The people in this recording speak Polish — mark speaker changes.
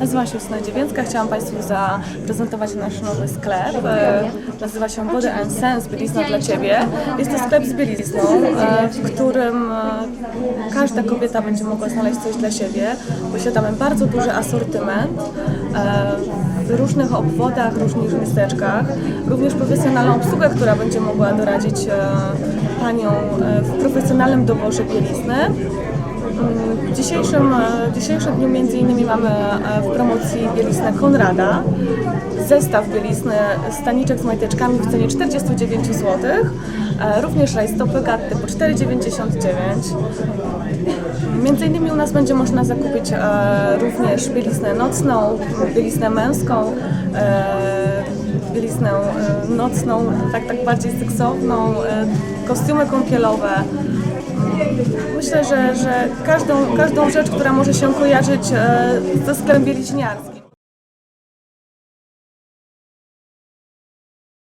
Speaker 1: Nazywam się Justyna Dziewięcka. Chciałam Państwu zaprezentować nasz nowy sklep. E, Nazywa się Body and Sense Bielizna dla Ciebie. Jest to sklep z bielizną, e, w którym e, każda kobieta będzie mogła znaleźć coś dla siebie. Posiadamy bardzo duży asortyment w różnych obwodach, różnych miasteczkach. Również profesjonalną obsługę, która będzie mogła doradzić Panią w profesjonalnym doborze bielizny. W dzisiejszym, e, w dzisiejszym dniu między innymi mamy e, w promocji bieliznę Konrada, zestaw bielizny staniczek z majteczkami w cenie 49 zł, e, również rajstopy gatty po 4,99 Między innymi u nas będzie można zakupić również bieliznę nocną, bieliznę męską, bieliznę nocną, tak, tak bardziej seksowną, kostiumy kąpielowe. Myślę, że, że każdą, każdą rzecz, która może się kojarzyć e, ze sklepem bieliźniarskim.